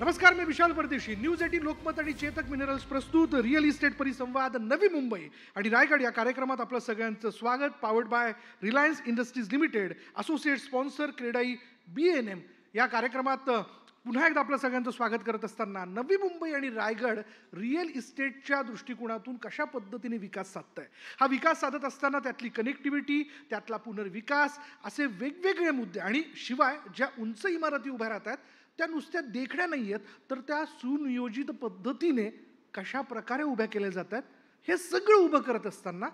नमस्कार मी विशाल परदेशी. News eighteen Lokmat आणि चेतक मिनरल्स प्रस्तुत रिअल इस्टेट परिसंवाद नवी मुंबई. आणि रायगड या कार्यक्रमात आपलं सगळ्यांचं स्वागत powered by Reliance Industries Limited associate sponsor CREDAI B N M या कार्यक्रमात पुन्हा एकदा आपलं सगळ्यांचं स्वागत करत असताना नवी मुंबई आणि रायगड रिअल इस्टेटच्या दृष्टिकोनातून कशा पद्धतीने विकास साधत आहे हा विकास साधत असताना त्यातली कनेक्टिव्हिटी त्यातला पुनर्विकास असे वेगवेगळे मुद्दे. आणि शिवाय ज्या उंच इमारती उभ्या राहत आहेत त्या नुसत्या देखण्या नाही आहेत तर त्या सुनियोजित पद्धतीने कशा प्रकारे उभ्या केल्या जात आहेत हे सगळं उभं करत असताना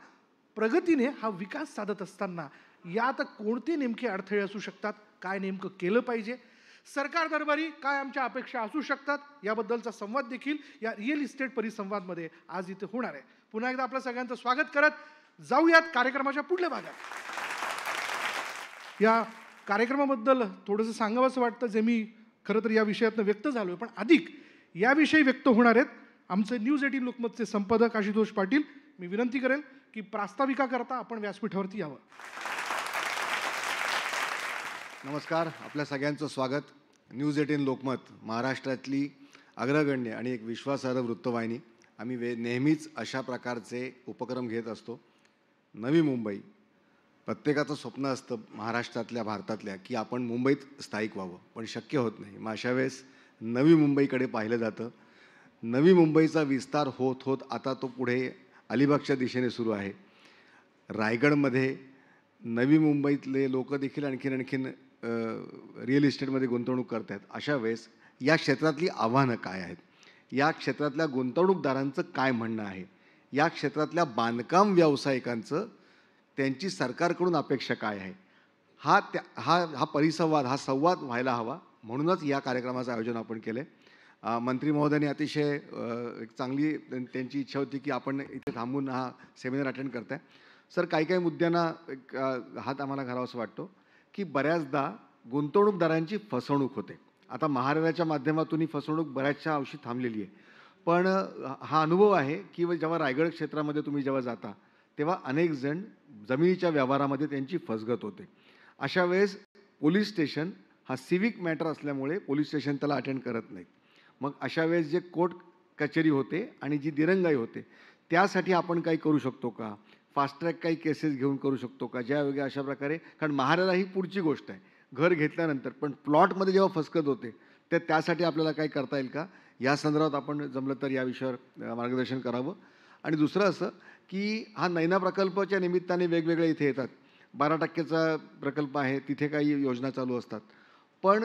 प्रगतीने हा विकास साधत असताना यात कोणते नेमके अडथळे असू शकतात काय नेमकं केलं पाहिजे? सरकार दरबारी काय आमच्या अपेक्षा असू शकतात? याबद्दलचा संवाद देखील या रिअल इस्टेट परिसंवादमध्ये आज इथे होणार आहे. पुन्हा एकदा आपलं सगळ्यांचं स्वागत करत जाऊयात कार्यक्रमाच्या पुढल्या भागात. या कार्यक्रमाबद्दल थोडंसं सांगावंसं वाटतं जे मी खरं तर या विषयातनं व्यक्त झालो आहे पण अधिक याविषयी व्यक्त होणार आहेत आमचे न्यूज एटीन लोकमतचे संपादक आशुतोष पाटील. मी विनंती करेल की प्रास्ताविकाकरता आपण व्यासपीठावरती यावं. नमस्कार आपल्या सगळ्यांचं स्वागत. न्यूज एटीन लोकमत महाराष्ट्रातली अग्रगण्य आणि एक विश्वासार्ह वृत्तवाहिनी. आम्ही वे नेहमीच अशा प्रकारचे उपक्रम घेत असतो. नवी मुंबई प्रत्येकाचं स्वप्न असतं महाराष्ट्रातल्या भारतातल्या की आपण मुंबईत स्थायिक व्हावं. पण शक्य होत नाही. मग अशा वेळेस नवी मुंबईकडे पाहिलं जातं. नवी मुंबईचा विस्तार होत होत आता तो पुढे अलिबागच्या दिशेने सुरू आहे. रायगडमध्ये नवी मुंबईतले लोक देखील आणखीन आणखीन रिअल इस्टेटमध्ये गुंतवणूक करत आहेत अशा वेळेस या क्षेत्रातली आव्हानं काय आहेत? या क्षेत्रातल्या गुंतवणूकदारांचं काय म्हणणं आहे? या क्षेत्रातल्या बांधकाम व्यावसायिकांचं त्यांची सरकारकडून अपेक्षा काय आहे? हा त्या हा हा परिसंवाद हा संवाद व्हायला हवा. म्हणूनच या कार्यक्रमाचं आयोजन आपण केलं आहे मंत्री महोदयांनी अतिशय एक चांगली त्यांची इच्छा होती की आपण इथे थांबून हा सेमिनार अटेंड करताय. सर काही काही मुद्द्यांना एक, हात आम्हाला घालावासा वाटतो की बऱ्याचदा गुंतवणूकदारांची फसवणूक होते. आता महाराजाच्या माध्यमातून ही फसवणूक बऱ्याचशा अंशी थांबलेली आहे. पण हा अनुभव आहे की जेव्हा रायगड क्षेत्रामध्ये तुम्ही जेव्हा जाता तेव्हा अनेक जण जमिनीच्या व्यवहारामध्ये त्यांची फसगत होते. अशा वेळेस पोलीस स्टेशन हा सिविक मॅटर असल्यामुळे पोलीस स्टेशन त्याला अटेंड करत नाहीत मग अशा वेळेस जे कोर्ट कचेरी होते आणि जी दिरंगाई होते त्यासाठी आपण काही करू शकतो का? फास्ट ट्रॅक काही केसेस घेऊन करू शकतो का? ज्या वेगळ्या अशा प्रकारे कारण महाराजा ही पुढची गोष्ट आहे. घर घेतल्यानंतर पण प्लॉटमध्ये जेव्हा फसकत होते तर त्यासाठी आपल्याला काही करता येईल का? या संदर्भात आपण जमलं तर या विषयावर मार्गदर्शन करावं. आणि दुसरं असं की हा नैना प्रकल्पाच्या निमित्ताने वेगवेगळे इथे येतात. बारा टक्केचा प्रकल्प आहे तिथे काही योजना चालू असतात. पण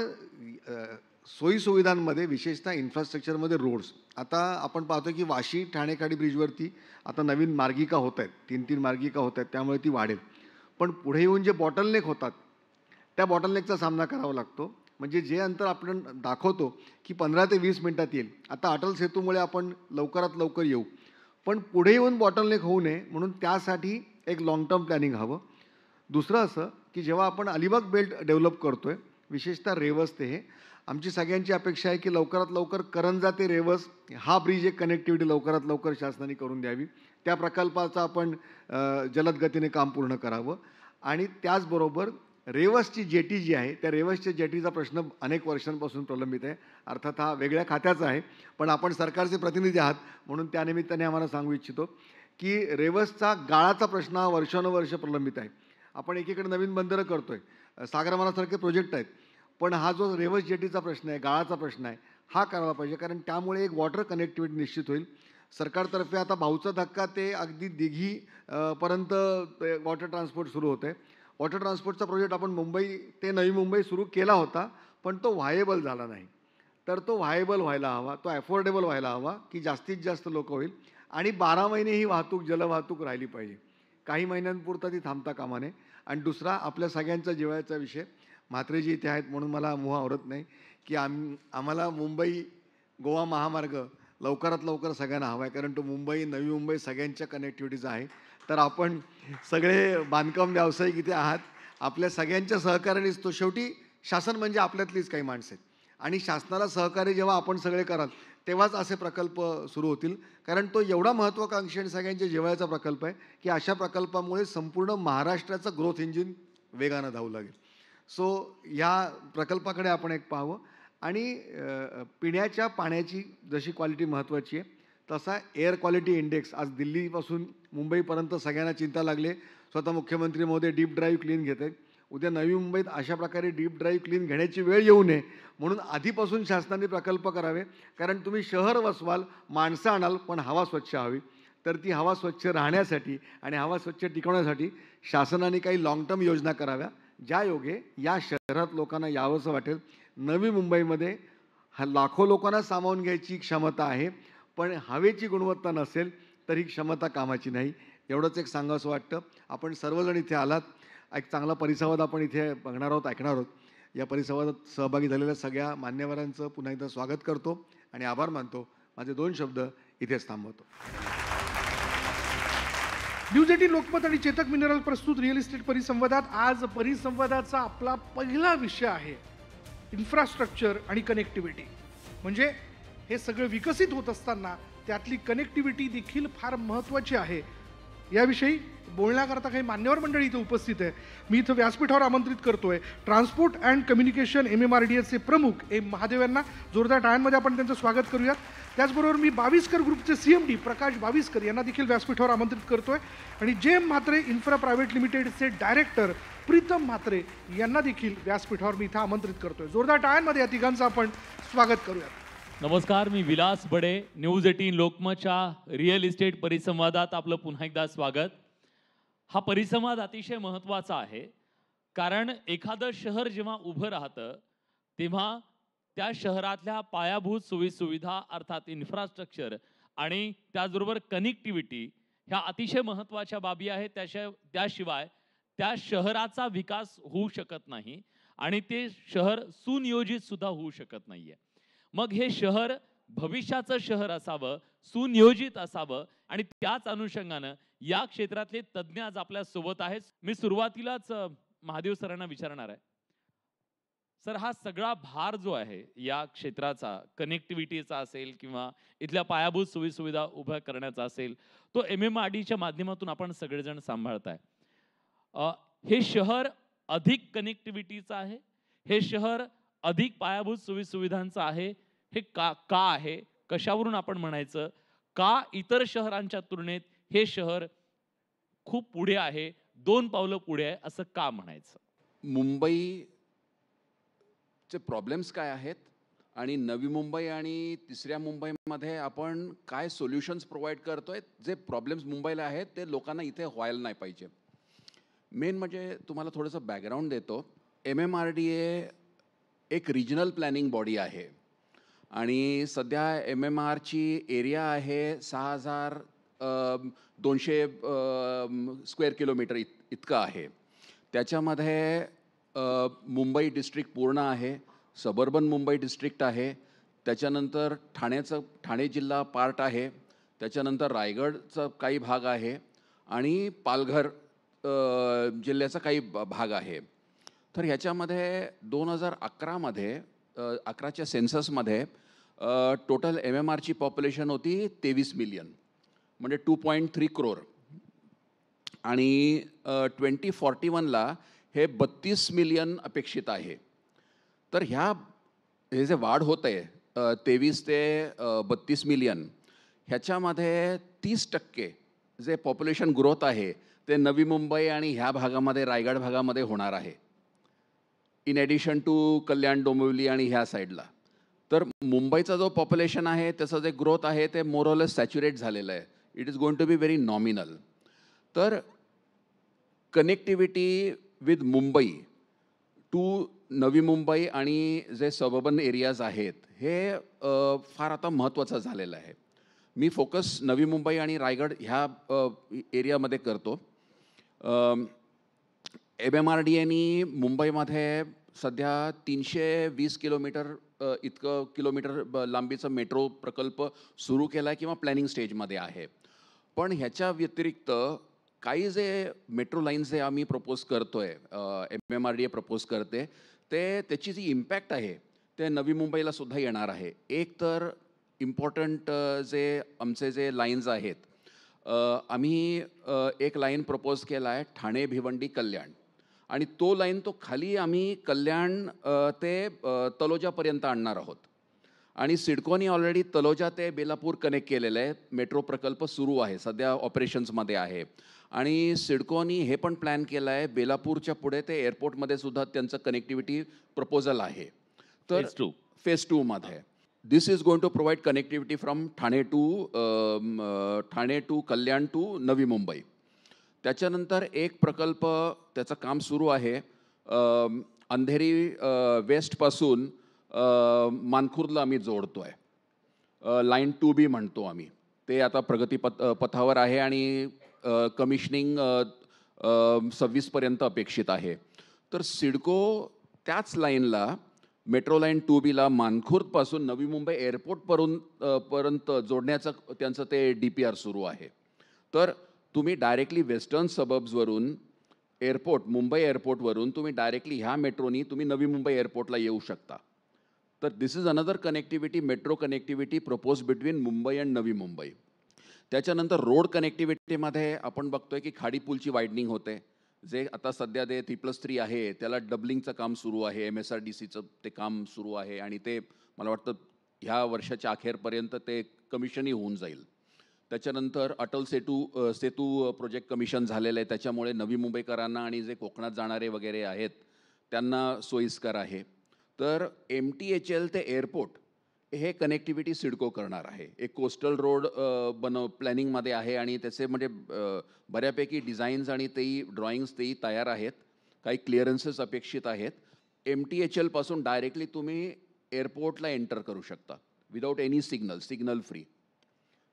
सोयीसुविधांमध्ये विशेषतः इन्फ्रास्ट्रक्चरमध्ये रोड्स. आता आपण पाहतो की वाशी ठाणेखाडी ब्रिजवरती आता नवीन मार्गिका होत आहेत. तीन तीन मार्गिका होत आहेत त्यामुळे ती वाढेल. पण पुढे येऊन जे बॉटलनेक होतात त्या बॉटलनेकचा सामना करावा लागतो. म्हणजे जे अंतर आपण दाखवतो की पंधरा ते वीस मिनटात येईल. आता अटल सेतूमुळे आपण लवकरात लवकर येऊ. पण पुढे येऊन बॉटलनेक होऊ नये म्हणून त्यासाठी एक लाँग टर्म प्लॅनिंग हवं. दुसरं असं की जेव्हा आपण अलिबाग बेल्ट डेव्हलप करतो आहे विशेषतः रेवस ते हे आमची सगळ्यांची अपेक्षा आहे की लवकरात लवकर करंजा ते रेवस हा ब्रिज एक कनेक्टिव्हिटी लवकरात लवकर शासनाने करून द्यावी. त्या प्रकल्पाचं आपण जलदगतीने जलद गतीने काम पूर्ण करावं. आणि त्याचबरोबर रेवसची जेटी जी आहे त्या रेवसच्या जेटीचा प्रश्न अनेक वर्षांपासून प्रलंबित आहे. अर्थात हा वेगळ्या खात्याचा आहे पण आपण सरकारचे प्रतिनिधी आहात म्हणून त्यानिमित्ताने आम्हाला सांगू इच्छितो की रेवसचा गाळाचा प्रश्न हा वर्षानुवर्ष प्रलंबित आहे. आपण एकीकडे नवीन बंदरं करतो आहे सागरमालासारखे प्रोजेक्ट आहेत पण हा जो रेवस जेटीचा प्रश्न आहे गाळाचा प्रश्न आहे हा करावा पाहिजे कारण त्यामुळे एक वॉटर कनेक्टिव्हिटी निश्चित होईल. सरकारतर्फे आता भाऊचा धक्का ते अगदी दिघी पर्यंत वॉटर ट्रान्सपोर्ट सुरू होतं आहे वॉटर ट्रान्सपोर्टचा प्रोजेक्ट आपण मुंबई ते नवी मुंबई सुरू केला होता पण तो व्हायबल झाला नाही. तर तो व्हायबल व्हायला हवा तो ॲफोर्डेबल व्हायला हवा की जास्तीत जास्त लोक होईल आणि बारा महिने ही वाहतूक जलवाहतूक राहिली पाहिजे. काही महिन्यांपुरता ती थांबता कामा नये. आणि दुसरा आपल्या सगळ्यांचा जिवायचा विषय म्हात्रेजी इथे आहेत म्हणून मला मुह आवरत नाही की आम आम्हाला मुंबई गोवा महामार्ग लवकरात लवकर सगळ्यांना हवा आहे. कारण तो मुंबई नवी मुंबई सगळ्यांच्या कनेक्टिव्हिटीचा आहे. तर आपण सगळे बांधकाम व्यावसायिक इथे आहात. आपल्या सगळ्यांच्या सहकार्यानेच तो शेवटी शासन म्हणजे आपल्यातलीच काही माणसं आहेत. आणि शासनाला सहकार्य जेव्हा आपण सगळे कराल तेव्हाच असे प्रकल्प सुरू होतील. कारण तो एवढा महत्त्वाकांक्षी आणि सगळ्यांच्या जेवायचा प्रकल्प आहे की अशा प्रकल्पामुळे संपूर्ण महाराष्ट्राचं ग्रोथ इंजिन वेगानं धावू लागेल. सो या प्रकल्पाकडे आपण एक पाहावं. आणि पिण्याच्या पाण्याची जशी क्वालिटी महत्त्वाची आहे तसा एअर क्वालिटी इंडेक्स आज दिल्लीपासून मुंबईपर्यंत सगळ्यांना चिंता लागले. स्वतः मुख्यमंत्री महोदय डीप ड्राईव्ह क्लीन घेत. आहेत उद्या नवी मुंबईत अशा प्रकारे डीप ड्राईव्ह क्लीन घेण्याची वेळ येऊ नये म्हणून आधीपासून शासनाने प्रकल्प करावे. कारण तुम्ही शहर वसवाल माणसं आणाल पण हवा स्वच्छ हवी. तर ती हवा स्वच्छ राहण्यासाठी आणि हवा स्वच्छ टिकवण्यासाठी शासनाने काही लाँग टर्म योजना कराव्या. ज्या योगे या शहरात लोकांना यावंसं वाटेल. नवी मुंबईमध्ये हा लाखो लोकांना सामावून घ्यायची क्षमता आहे. पण हवेची गुणवत्ता नसेल तर ही क्षमता कामाची नाही. एवढंच एक सांगावंसं वाटतं. आपण सर्वजण इथे आलात. एक चांगला परिसंवाद आपण इथे बघणार आहोत ऐकणार आहोत. या परिसंवादात सहभागी झालेल्या सगळ्या मान्यवरांचं पुन्हा एकदा स्वागत करतो आणि आभार मानतो. माझे दोन शब्द इथेच थांबवतो. न्यूज एटीन लोकमत आणि चेतक मिनरल प्रस्तुत रिअल इस्टेट परिसंवादात. आज परिसंवादाचा आपला पहिला विषय आहे इन्फ्रास्ट्रक्चर आणि कनेक्टिव्हिटी. म्हणजे हे सगळं विकसित होत असताना त्यातली कनेक्टिव्हिटी देखील फार महत्त्वाची आहे. याविषयी बोलण्याकरता काही मान्यवर मंडळी इथे उपस्थित आहे मी इथं व्यासपीठावर आमंत्रित करतोय. Transport and communication M M R D एसचे प्रमुख एम महादेव यांना जोरदार टाळ्यांमध्ये आपण त्यांचं स्वागत करूयात. त्याचबरोबर मी बावीसकर ग्रुपचे C M D Prakash Bawiskar यांना देखील व्यासपीठावर आमंत्रित करतोय. आणि जेम म्हात्रे इन्फ्रा प्रायव्हेट लिमिटेडचे डायरेक्टर प्रीतम म्हात्रे यांना देखील व्यासपीठावर मी इथं आमंत्रित करतोय. जोरदार टाळ्यांमध्ये या तिघांचं आपण स्वागत करूयात. नमस्कार मी विलास बडे न्यूज एटीन लोकमतच्या रिअल इस्टेट परिसंवादात आपलं पुन्हा एकदा स्वागत. हा परिसंवाद अतिशय महत्त्वाचा आहे कारण एखादं शहर जेव्हा उभं राहतं तेव्हा त्या शहरातल्या पायाभूत सोयीसुविधा अर्थात इन्फ्रास्ट्रक्चर आणि त्याचबरोबर कनेक्टिव्हिटी ह्या अतिशय महत्त्वाच्या बाबी आहेत. त्याशिवाय त्याशिवाय त्या शहराचा विकास होऊ शकत नाही आणि ते शहर सुनियोजित सुद्धा होऊ शकत नाहीये. मग हे शहर भविष्याचं शहर असावं सुनियोजित असावं आणि त्याच अनुषंगानं या क्षेत्रातले तज्ज्ञ आज आपल्यासोबत आहेत. मी सुरुवातीलाच महादेव सरांना विचारणार आहे. सर हा सगळा भार जो आहे या क्षेत्राचा कनेक्टिव्हिटीचा असेल किंवा इथल्या पायाभूत सोयीसुविधा उभ्या करण्याचा असेल तो एम एम आर डीच्या माध्यमातून आपण सगळेजण सांभाळताय. आहे हे शहर अधिक कनेक्टिव्हिटीचं आहे हे शहर अधिक पायाभूत सोयीसुविधांचं आहे हे का का आहे? कशावरून आपण म्हणायचं? का इतर शहरांच्या तुलनेत हे शहर खूप पुढे आहे दोन पावलं पुढे आहे असं का म्हणायचं? मुंबईचे प्रॉब्लेम्स काय आहेत? आणि नवी मुंबई आणि तिसऱ्या मुंबईमध्ये आपण काय सोल्युशन्स प्रोव्हाइड करतोय? जे प्रॉब्लेम्स मुंबईला आहेत ते लोकांना इथे व्हायला नाही पाहिजे. मेन म्हणजे तुम्हाला थोडंसं बॅकग्राऊंड देतो. M M R D A एक रिजनल प्लॅनिंग बॉडी आहे. आणि सध्या एम एम आरची एरिया आहे सहा हजार दोनशे स्क्वेअर किलोमीटर इत इतकं आहे. त्याच्यामध्ये मुंबई डिस्ट्रिक्ट पूर्ण आहे सबर्बन मुंबई डिस्ट्रिक्ट आहे त्याच्यानंतर ठाण्याचं ठाणे जिल्हा पार्ट आहे त्याच्यानंतर रायगडचा काही भाग आहे आणि पालघर जिल्ह्याचा काही भाग आहे. तर ह्याच्यामध्ये दोन हजार अकरामध्ये अकराच्या सेन्ससमध्ये टोटल एम एम आरची पॉप्युलेशन होती तेवीस मिलियन म्हणजे टू पॉईंट थ्री क्रोर आणि ट्वेंटी फॉर्टी वनला हे बत्तीस मिलियन अपेक्षित आहे. तर ह्या हे जे वाढ होत आहे तेवीस ते बत्तीस मिलियन ह्याच्यामध्ये तीस टक्के जे पॉप्युलेशन ग्रोथ आहे ते नवी मुंबई आणि ह्या भागामध्ये रायगड भागामध्ये होणार आहे. In addition to Kalyan Dombivli आणि ह्या साईडला तर मुंबईचा जो पॉप्युलेशन आहे त्याचं जे ग्रोथ आहे ते मोरॉलेस सॅच्युरेट झालेलं आहे. It is going to be very nominal तर connectivity with Mumbai to Navi Mumbai आणि जे सबर्बन एरियाज आहेत हे फार आता महत्त्वाचं झालेलं आहे. मी फोकस नवी मुंबई आणि रायगड ह्या एरियामध्ये करतो. एम एम आर डी एनी मुंबईमध्ये सध्या तीनशे वीस किलोमीटर इतकं किलोमीटर लांबीचं लांबीचा मेट्रो प्रकल्प सुरू केला आहे किंवा प्लॅनिंग स्टेजमध्ये आहे. पण ह्याच्या व्यतिरिक्त काही जे मेट्रो लाईन्स जे आम्ही प्रपोज करतो आहे M M R D A propose करते ते त्याची जी इम्पॅक्ट आहे ते नवी मुंबईला सुद्धा येणार आहे. एक तर इम्पॉर्टंट जे आमचे जे लाईन्स आहेत आम्ही एक लाईन प्रपोज केला आहे ठाणे भिवंडी कल्याण. आणि तो लाईन तो खाली आम्ही कल्याण ते तलोजापर्यंत आणणार आहोत. आणि सिडकोनी ऑलरेडी तलोजा ते बेलापूर कनेक्ट केलेलं आहे. मेट्रो प्रकल्प सुरू आहे. सध्या ऑपरेशन्समध्ये आहे. आणि सिडकोनी हे पण प्लॅन केलं आहे. बेलापूरच्या पुढे ते एअरपोर्टमध्ये सुद्धा त्यांचं कनेक्टिव्हिटी प्रपोजल आहे. तर two. फेज टूमध्ये this is going to provide connectivity from Thane to Thane to Kalyan to Navi Mumbai त्याच्यानंतर एक प्रकल्प त्याचं काम सुरू आहे. अंधेरी वेस्टपासून मानखुर्दला आम्ही जोडतो आहे लाईन टू बी म्हणतो आम्ही. ते आता प्रगतीपथ पथावर आहे आणि कमिशनिंग सव्वीसपर्यंत अपेक्षित आहे. तर सिडको त्याच लाईनला मेट्रो लाईन टू बीला मानखुर्दपासून नवी मुंबई एअरपोर्टपर्यंत पर्यंत जोडण्याचं त्यांचं ते डी पी आर सुरू आहे. तर तुम्ही डायरेक्टली वेस्टर्न सबब्सवरून एअरपोर्ट मुंबई एअरपोर्टवरून तुम्ही डायरेक्टली ह्या मेट्रोनी तुम्ही नवी मुंबई एअरपोर्टला येऊ शकता. तर this is another connectivity metro connectivity propose between Mumbai and Navi Mumbai. त्याच्यानंतर रोड कनेक्टिव्हिटीमध्ये आपण बघतोय की खाडीपूलची वायडनिंग होते. जे आता सध्या ते थ्री प्लस थ्री आहे त्याला डबलिंगचं काम सुरू आहे एम एस आर डी सीचं ते काम सुरू आहे आणि ते मला वाटतं ह्या वर्षाच्या अखेरपर्यंत ते कमिशनही होऊन जाईल. त्याच्यानंतर अटल सेतू सेतू प्रोजेक्ट कमिशन झालेलं आहे. त्याच्यामुळे नवी मुंबईकरांना आणि जे कोकणात जाणारे वगैरे आहेत त्यांना सोयीस्कर आहे. तर एम टी एच एल ते एअरपोर्ट हे कनेक्टिव्हिटी सिडको करणार आहे. एक कोस्टल रोड बनव प्लॅनिंगमध्ये आहे आणि त्याचे म्हणजे बऱ्यापैकी डिझाईन्स आणि तेही ड्रॉइंग्स तेही तयार आहेत. काही क्लिअरन्सेस अपेक्षित आहेत. एम टी एच एलपासून डायरेक्टली तुम्ही एअरपोर्टला एंटर करू शकता without any signal signal free.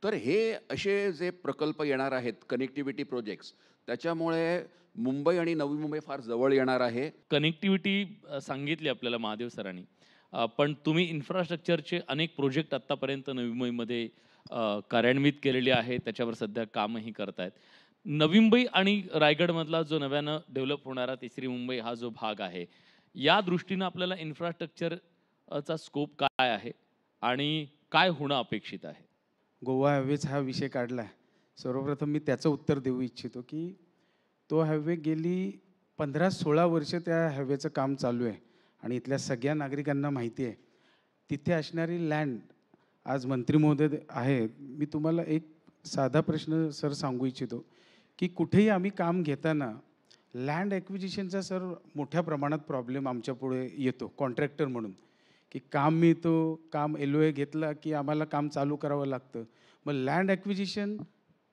तर हे असे जे प्रकल्प येणार आहेत कनेक्टिव्हिटी प्रोजेक्ट्स त्याच्यामुळे मुंबई आणि नवी मुंबई फार जवळ येणार आहे. कनेक्टिव्हिटी सांगितली आपल्याला महादेव सरांनी. पण तुम्ही इन्फ्रास्ट्रक्चरचे अनेक प्रोजेक्ट आत्तापर्यंत नवी मुंबईमध्ये कार्यान्वित केलेले आहेत त्याच्यावर सध्या कामही करतायत. नवी मुंबई आणि रायगडमधला जो नव्यानं डेव्हलप होणारा तिसरी मुंबई हा जो भाग आहे या दृष्टीनं आपल्याला इन्फ्रास्ट्रक्चरचा स्कोप काय आहे आणि काय होणं अपेक्षित आहे? गोवा हायवेज हा विषय काढला आहे सर्वप्रथम मी त्याचं उत्तर देऊ इच्छितो की तो हायवे गेली पंधरा सोळा वर्ष त्या हायवेचं काम चालू आहे आणि इथल्या सगळ्या नागरिकांना माहिती आहे. तिथे असणारी लँड आज मंत्री महोदय आहेत मी तुम्हाला एक साधा प्रश्न सर सांगू इच्छितो की कुठेही आम्ही काम घेताना लँड ॲक्विजिशनचा सर मोठ्या प्रमाणात प्रॉब्लेम आमच्यापुढे येतो कॉन्ट्रॅक्टर म्हणून. की काम मिळतो काम एल ओ ए घेतला की आम्हाला काम चालू करावं लागतं. मग land acquisition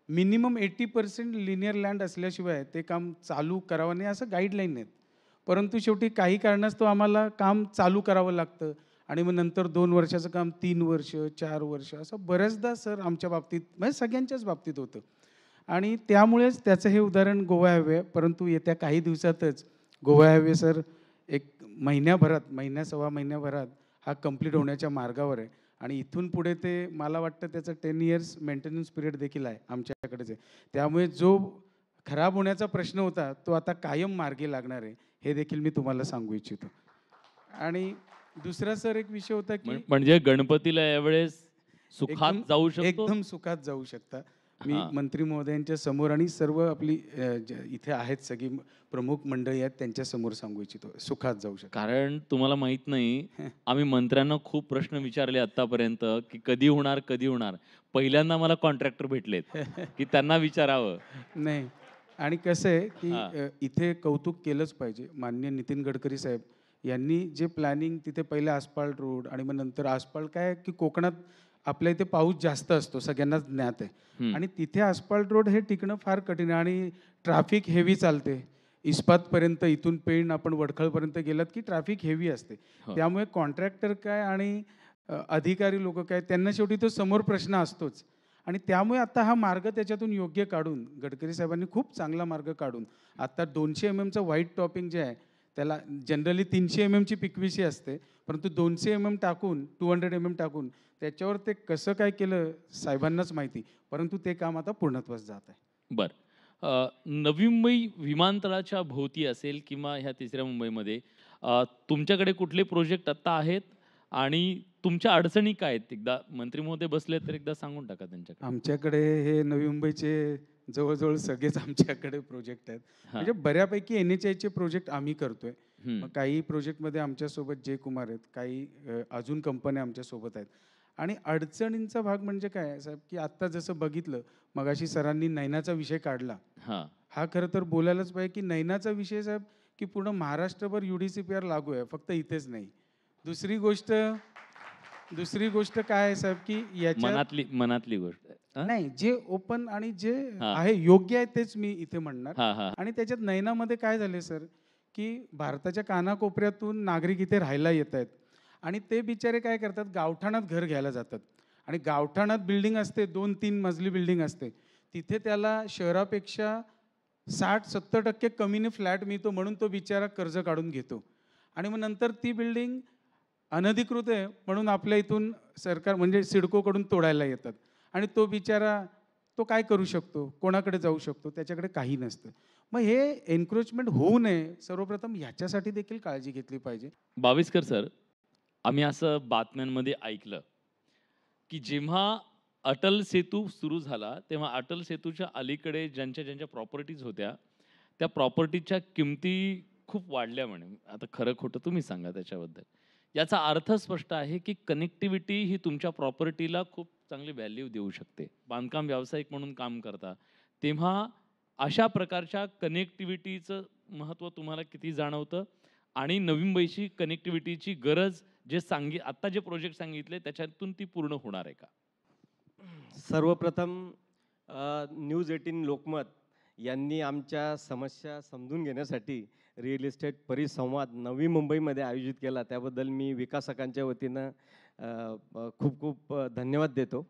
minimum eighty percent linear land असल्याशिवाय ते काम चालू करावं नाही असं गाईडलाईन आहेत. परंतु शेवटी काही कारणास्तव आम्हाला काम चालू करावं लागतं. आणि मग नंतर दोन वर्षाचं काम तीन वर्ष चार वर्ष असं बऱ्याचदा सर आमच्या बाबतीत म्हणजे सगळ्यांच्याच बाबतीत होतं. आणि त्यामुळेच त्याचं हे उदाहरण गोवा हायवे आहे. परंतु येत्या काही दिवसातच गोवा हायवे सर एक महिन्याभरात महिन्या सव्वा महिन्याभरात हा कंप्लीट होण्याच्या मार्गावर आहे. आणि इथून पुढे ते मला वाटतं त्याचं टेन इयर्स मेंटेनन्स पिरियड देखील आहे आमच्याकडेच आहे. त्यामुळे जो खराब होण्याचा प्रश्न होता तो आता कायम मार्गी लागणार आहे हे देखील मी तुम्हाला सांगू इच्छितो. आणि दुसरा सर एक विषय होता की म्हण- म्हणजे गणपतीला यावेळेस सुखात जाऊ शकतो? एकदम सुखात जाऊ शकता. मी. मंत्री महोदयांच्या समोर आणि सर्व आपली इथे आहेत सगळी प्रमुख मंडळी आहेत त्यांच्यासमोर सांगू इच्छितो. सुखात जाऊ शकता. कारण तुम्हाला माहीत नाही आम्ही मंत्र्यांना खूप प्रश्न विचारले आतापर्यंत की कधी होणार कधी होणार. पहिल्यांदा मला कॉन्ट्रॅक्टर भेटलेत की त्यांना विचारावं. नाही. आणि कसं आहे की इथे कौतुक केलंच पाहिजे. माननीय नितीन गडकरी साहेब यांनी जे प्लॅनिंग तिथे पहिले आसपाल्ट रोड आणि मग नंतर आसपाल्ट काय की कोकणात आपल्या इथे पाऊस जास्त असतो सगळ्यांनाच ज्ञात आहे. आणि तिथे आसपाल्ट रोड हे टिकणं फार कठीण आहे आणि ट्रॅफिक हेवी चालते. इस्पातपर्यंत इथून पेण आपण वडखळपर्यंत गेलात की ट्रॅफिक हेवी असते. हो. त्यामुळे कॉन्ट्रॅक्टर काय आणि अधिकारी लोक काय त्यांना शेवटी तो समोर प्रश्न असतोच. आणि त्यामुळे आता हा मार्ग त्याच्यातून योग्य काढून गडकरी साहेबांनी खूप चांगला मार्ग काढून आता दोनशे एम एमचं व्हाईट टॉपिंग जे आहे त्याला जनरली तीनशे एम एमची पिकविशी असते. परंतु दोनशे एम एम टाकून टू हंड्रेड एम एम टाकून त्याच्यावर ते कसं काय केलं साहेबांनाच माहिती. परंतु ते काम आता पूर्णत्वास जात आहे. बर. नवी मुंबई विमानतळाच्या भोवती असेल किंवा ह्या तिसऱ्या मुंबईमध्ये तुमच्याकडे कुठले प्रोजेक्ट आत्ता आहेत? आणि तुमच्या अडचणी काय आहेत? एकदा मंत्री महोदय बसले तर एकदा सांगून टाका त्यांच्याकडे. आमच्याकडे हे नवी मुंबईचे जवळजवळ सगळेच आमच्याकडे प्रोजेक्ट आहेत. म्हणजे बऱ्यापैकी एन एच आयचे प्रोजेक्ट आम्ही करतोय. मग काही प्रोजेक्टमध्ये आमच्यासोबत जय कुमार आहेत काही अ, अजून कंपन्या आमच्यासोबत आहेत. आणि अडचणींचा भाग म्हणजे काय साहेब की आत्ता जसं बघितलं मगाशी सरांनी नैनाचा विषय काढला. हा. हा खरं तर बोलायलाच पाहिजे की नैनाचा विषय साहेब की पूर्ण महाराष्ट्रभर U D C P R लागू आहे फक्त इथेच नाही. दुसरी गोष्ट दुसरी गोष्ट काय आहे साहेब की याच्या मनातली मनातली गोष्ट. हा? नाही जे ओपन आणि जे हा. आहे योग्य आहे तेच मी इथे म्हणणार. हा हा आणि त्याच्यात नैनामध्ये काय झाले सर की भारताच्या कानाकोपऱ्यातून नागरिक इथे राहायला येत आहेत. आणि ते बिचारे काय करतात गावठाणात घर घ्यायला जातात. आणि गावठाणात बिल्डिंग असते दोन तीन मजली बिल्डिंग असते. तिथे त्याला शहरापेक्षा साठ सत्तर टक्के कमीने फ्लॅट मिळतो म्हणून तो बिचारा कर्ज काढून घेतो. आणि मग नंतर ती बिल्डिंग अनधिकृत आहे म्हणून आपल्या इथून सरकार म्हणजे सिडकोकडून तोडायला येतात. आणि तो बिचारा तो काय करू शकतो? कोणाकडे जाऊ शकतो? त्याच्याकडे काही नसतं. मग हे एन्क्रोचमेंट होऊ नये सर्वप्रथम ह्याच्यासाठी देखील काळजी घेतली पाहिजे. बावीसकर सर आम्ही असं बातम्यांमध्ये ऐकलं की जेव्हा अटल सेतू सुरू झाला तेव्हा अटल सेतूच्या अलीकडे ज्यांच्या ज्यांच्या प्रॉपर्टीज होत्या त्या प्रॉपर्टीच्या किमती खूप वाढल्या म्हणे. आता खरं खोटं तुम्ही सांगा त्याच्याबद्दल. याचा अर्थ स्पष्ट आहे की कनेक्टिव्हिटी ही तुमच्या प्रॉपर्टीला खूप चांगली व्हॅल्यू देऊ शकते. बांधकाम व्यावसायिक म्हणून काम करता. तेव्हा अशा प्रकारच्या कनेक्टिव्हिटीचं महत्त्व तुम्हाला किती जाणवतं? आणि नवी मुंबईची कनेक्टिव्हिटीची गरज जे सांगी आत्ता जे प्रोजेक्ट सांगितले त्याच्यातून ती पूर्ण होणार आहे का? सर्वप्रथम न्यूज एटीन लोकमत यांनी आमच्या समस्या समजून घेण्यासाठी रिअल इस्टेट परिसंवाद नवी मुंबईमध्ये आयोजित केला. त्याबद्दल मी विकासकांच्या वतीनं खूप खूप धन्यवाद देतो.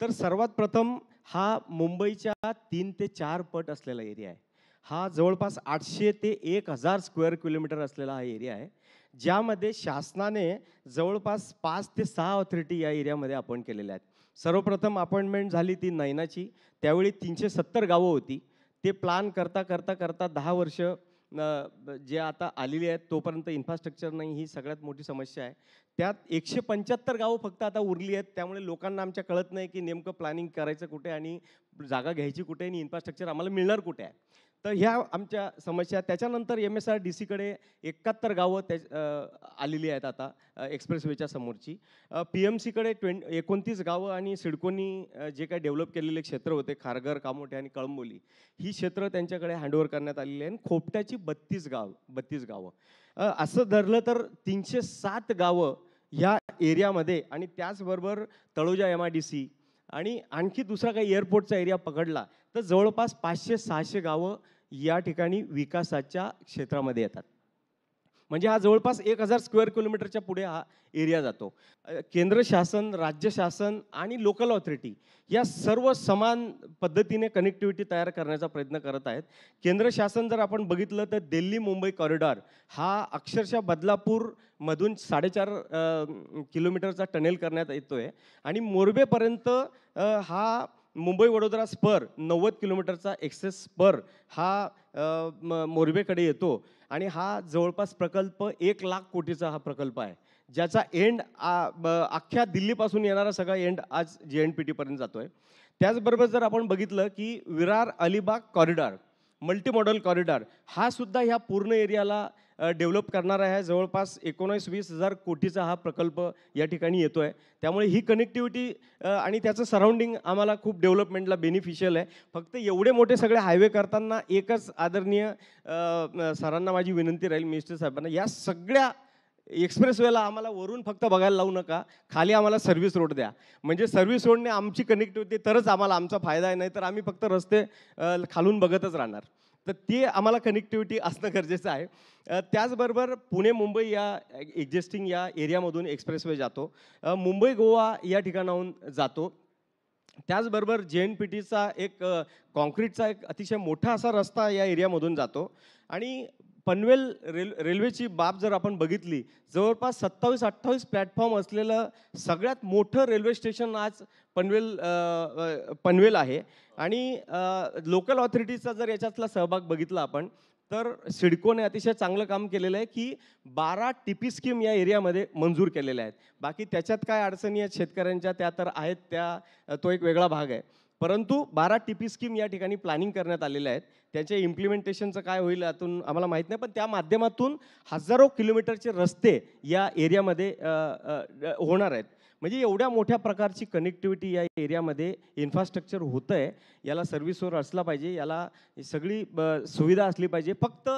तर सर्वात प्रथम हा मुंबईच्या तीन ते चार पट असलेला एरिया आहे. हा जवळपास आठशे ते एक हजार स्क्वेअर किलोमीटर असलेला हा एरिया आहे ज्यामध्ये शासनाने जवळपास पाच ते सहा ऑथॉरिटी या एरियामध्ये अपॉइंट केलेल्या आहेत. सर्वप्रथम अपॉइंटमेंट झाली ती नैनाची. त्यावेळी तीनशे सत्तर गावं होती. ते प्लान करता करता करता दहा वर्ष जे आता आलेली आहेत तोपर्यंत इन्फ्रास्ट्रक्चर नाही ही सगळ्यात मोठी समस्या आहे. त्यात एकशे पंच्याहत्तर गावं फक्त आता उरली आहेत त्यामुळे लोकांना आमच्या कळत नाही की नेमकं प्लॅनिंग करायचं कुठे आणि जागा घ्यायची कुठे आणि इन्फ्रास्ट्रक्चर आम्हाला मिळणार कुठे आहे. तर ह्या आमच्या समस्या त्याच्यानंतर एम एस आर डी सीकडे एकाहत्तर गावं त्या आलेली आहेत आता एक्सप्रेसवेच्या समोरची. पी एम सीकडे ट्वें एकोणतीस गावं आणि सिडकोनी जे काही डेव्हलप केलेले क्षेत्र होते खारघर कामोठे आणि कळंबोली ही क्षेत्र त्यांच्याकडे हँडओव्हर करण्यात आलेली आहे आणि खोपट्याची बत्तीस गाव बत्तीस गावं. असं धरलं तर तीनशे सात गावं ह्या एरियामध्ये आणि त्याचबरोबर Taloja M I D C आणि आणखी दुसरा काही एअरपोर्टचा एरिया पकडला तर जवळपास पाचशे सहाशे गावं या ठिकाणी विकासाच्या क्षेत्रामध्ये येतात. म्हणजे हा जवळपास एक हजार स्क्वेअर किलोमीटरच्या पुढे हा एरिया जातो. केंद्र शासन राज्य शासन आणि लोकल ऑथॉरिटी या सर्व समान पद्धतीने कनेक्टिव्हिटी तयार करण्याचा प्रयत्न करत आहेत. केंद्र शासन जर आपण बघितलं तर दिल्ली मुंबई कॉरिडॉर हा अक्षरशः बदलापूरमधून साडेचार किलोमीटरचा टनेल करण्यात येतो आहे आणि मोरबेपर्यंत हा मुंबई वडोदरा स्पर नव्वद किलोमीटरचा एक्सेस स्पर हा म- मोरबेकडे येतो. आणि हा जवळपास प्रकल्प एक लाख कोटीचा हा प्रकल्प आहे. ज्याचा एंड अख्ख्या दिल्लीपासून येणारा सगळा एंड आज जे एन पी टीपर्यंत जातो आहे त्याचबरोबर जर आपण बघितलं की Virar Alibag corridor multi modal corridor हा सुद्धा ह्या पूर्ण एरियाला डेव्हलप करणार आहे. जवळपास एकोणीस वीस हजार कोटीचा हा प्रकल्प या ठिकाणी येतो आहे त्यामुळे ही कनेक्टिव्हिटी आणि त्याचं सराउंडिंग आम्हाला खूप डेव्हलपमेंटला बेनिफिशियल आहे. फक्त एवढे मोठे सगळे हायवे करताना एकच आदरणीय सरांना माझी विनंती राहील मिनिस्टर साहेबांना या सगळ्या एक्सप्रेसवेला आम्हाला वरून फक्त बघायला लावू नका. खाली आम्हाला सर्व्हिस रोड द्या. म्हणजे सर्व्हिस रोडने आमची कनेक्टिव्हिटी तरच आम्हाला आमचा फायदा आहे. नाही तर आम्ही फक्त रस्ते खालून बघतच राहणार. तर ते आम्हाला कनेक्टिव्हिटी असणं गरजेचं आहे. त्याचबरोबर पुणे मुंबई या एक्झिस्टिंग या एरियामधून एक्सप्रेसवे जातो. मुंबई गोवा या ठिकाणाहून जातो. त्याचबरोबर जे एन पी टीचा एक काँक्रीटचा कॉन्क्रीटचा एक अतिशय मोठा असा रस्ता या एरियामधून जातो. आणि पनवेल रेल रेल्वेची बाब जर आपण बघितली जवळपास सत्तावीस अठ्ठावीस प्लॅटफॉर्म असलेलं सगळ्यात मोठं रेल्वे स्टेशन आज पनवेल पनवेल आहे. आणि लोकल ऑथॉरिटीजचा जर याच्यातला सहभाग बघितला आपण तर सिडकोने अतिशय चांगलं काम केलेलं आहे की बारा टीपी स्कीम या एरियामध्ये मंजूर केलेल्या आहेत. बाकी त्याच्यात काय अडचणी आहेत शेतकऱ्यांच्या त्या तर आहेत त्या तो एक वेगळा भाग आहे. परंतु बारा टीपी स्कीम या ठिकाणी प्लॅनिंग करण्यात आलेल्या आहेत. त्याच्या इम्प्लिमेंटेशनचं काय होईल यातून आम्हाला माहीत नाही पण त्या माध्यमातून हजारो किलोमीटरचे रस्ते या एरियामध्ये होणार आहेत. म्हणजे एवढ्या मोठ्या प्रकारची कनेक्टिव्हिटी या एरियामध्ये इन्फ्रास्ट्रक्चर होतं आहे याला सर्व्हिसवर असला पाहिजे याला सगळी सुविधा असली पाहिजे. फक्त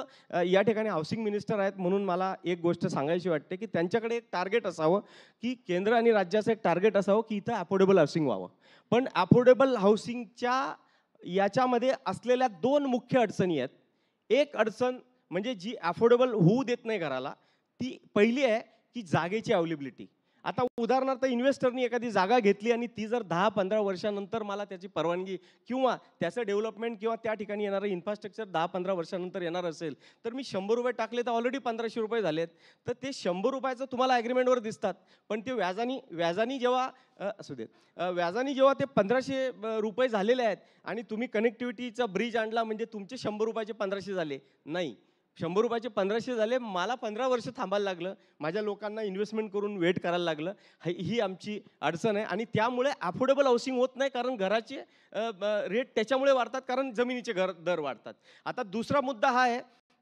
या ठिकाणी हाऊसिंग मिनिस्टर आहेत म्हणून मला एक गोष्ट सांगायची वाटते की त्यांच्याकडे एक टार्गेट असावं की केंद्र आणि राज्याचं एक टार्गेट असावं की इथं अफोर्डेबल हाऊसिंग व्हावं. पण अफोर्डेबल हाऊसिंगच्या याच्यामध्ये असलेल्या दोन मुख्य अडचणी आहेत. एक अडचण म्हणजे जी अफोर्डेबल होऊ देत नाही घराला ती पहिली आहे की जागेची अवेलेबिलिटी आता उदाहरणार्थ इन्व्हेस्टरनी एखादी जागा घेतली आणि ती जर दहा पंधरा वर्षानंतर मला त्याची परवानगी किंवा त्याचं डेव्हलपमेंट किंवा त्या ठिकाणी येणारं इन्फ्रास्ट्रक्चर दहा पंधरा वर्षानंतर येणार असेल तर मी शंभर रुपये टाकले तर ऑलरेडी पंधराशे रुपये झालेत तर ते शंभर रुपयाचं तुम्हाला ॲग्रीमेंटवर दिसतात. पण ते व्याजानी व्याजानी जेव्हा असू देत व्याजाने व्याजानी जेव्हा ते पंधराशे रुपये झालेले आहेत आणि तुम्ही कनेक्टिव्हिटीचा ब्रिज आणला म्हणजे तुमचे शंभर रुपयाचे पंधराशे झाले. नाही. शंभर रुपयाचे पंधराशे झाले मला पंधरा वर्ष थांबायला लागलं. माझ्या लोकांना इन्व्हेस्टमेंट करून वेट करायला लागलं. ही आमची अडचण आहे आणि त्यामुळे अफोर्डेबल हाऊसिंग होत नाही कारण घराचे रेट त्याच्यामुळे वाढतात कारण जमिनीचे घर दर वाढतात. आता दुसरा मुद्दा हा आहे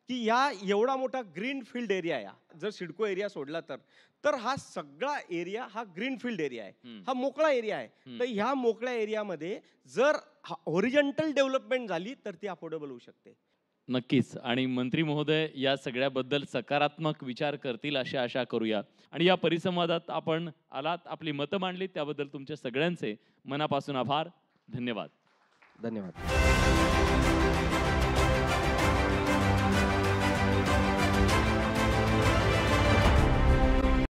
की या एवढा मोठा ग्रीन फील्ड एरिया या जर सिडको एरिया सोडला तर तर हा सगळा एरिया हा ग्रीन फील्ड एरिया आहे. हा मोकळा एरिया आहे. तर ह्या मोकळ्या एरियामध्ये जर ओरिजेंटल डेव्हलपमेंट झाली तर ती अफोर्डेबल होऊ शकते. नक्कीच. आणि मंत्री महोदय या सगळ्याबद्दल सकारात्मक विचार करतील अशी आशा करूया. आणि या परिसंवादात आपण आलात आपली मतं मांडली त्याबद्दल तुमच्या सगळ्यांचे मनापासून आभार. धन्यवाद. धन्यवाद.